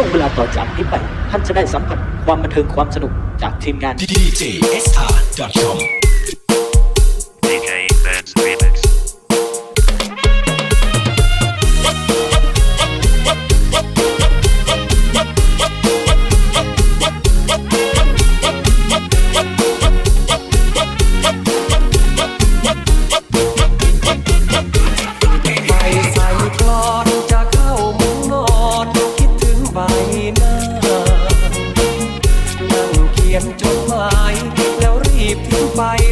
ช่วงเวลาต่อจากนี้ไป ท่านจะได้สัมผัสความบันเทิงความสนุกจากทีมงาน djsr.com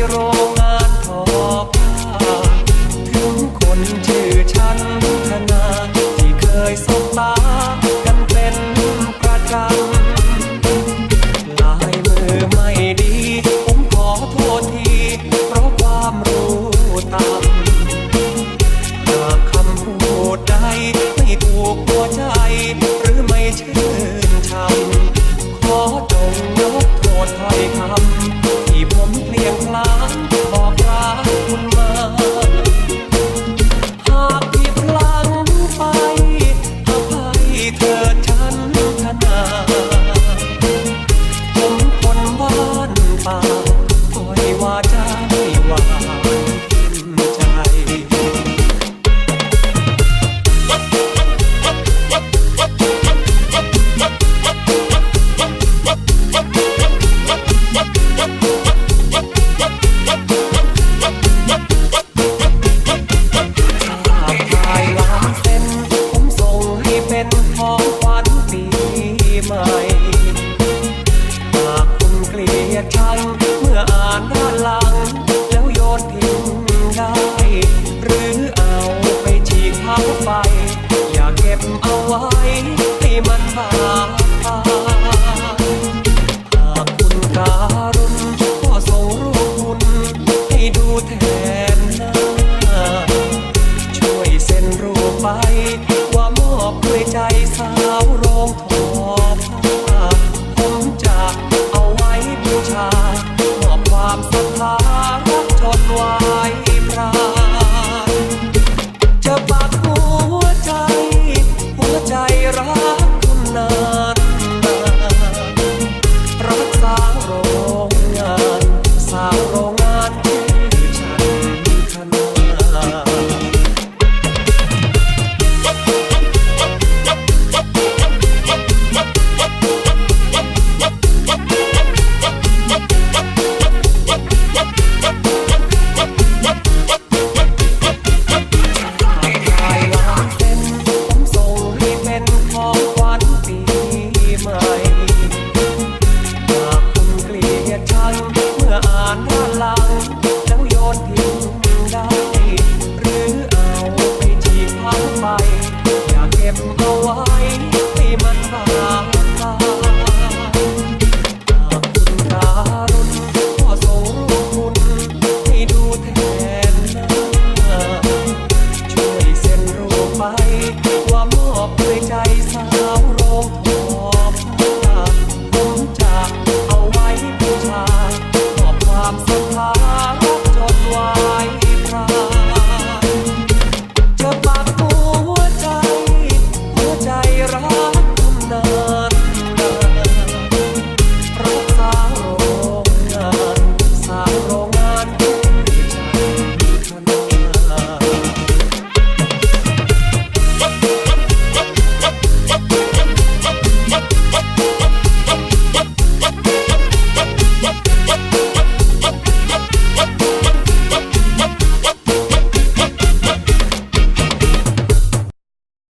roll. disfrute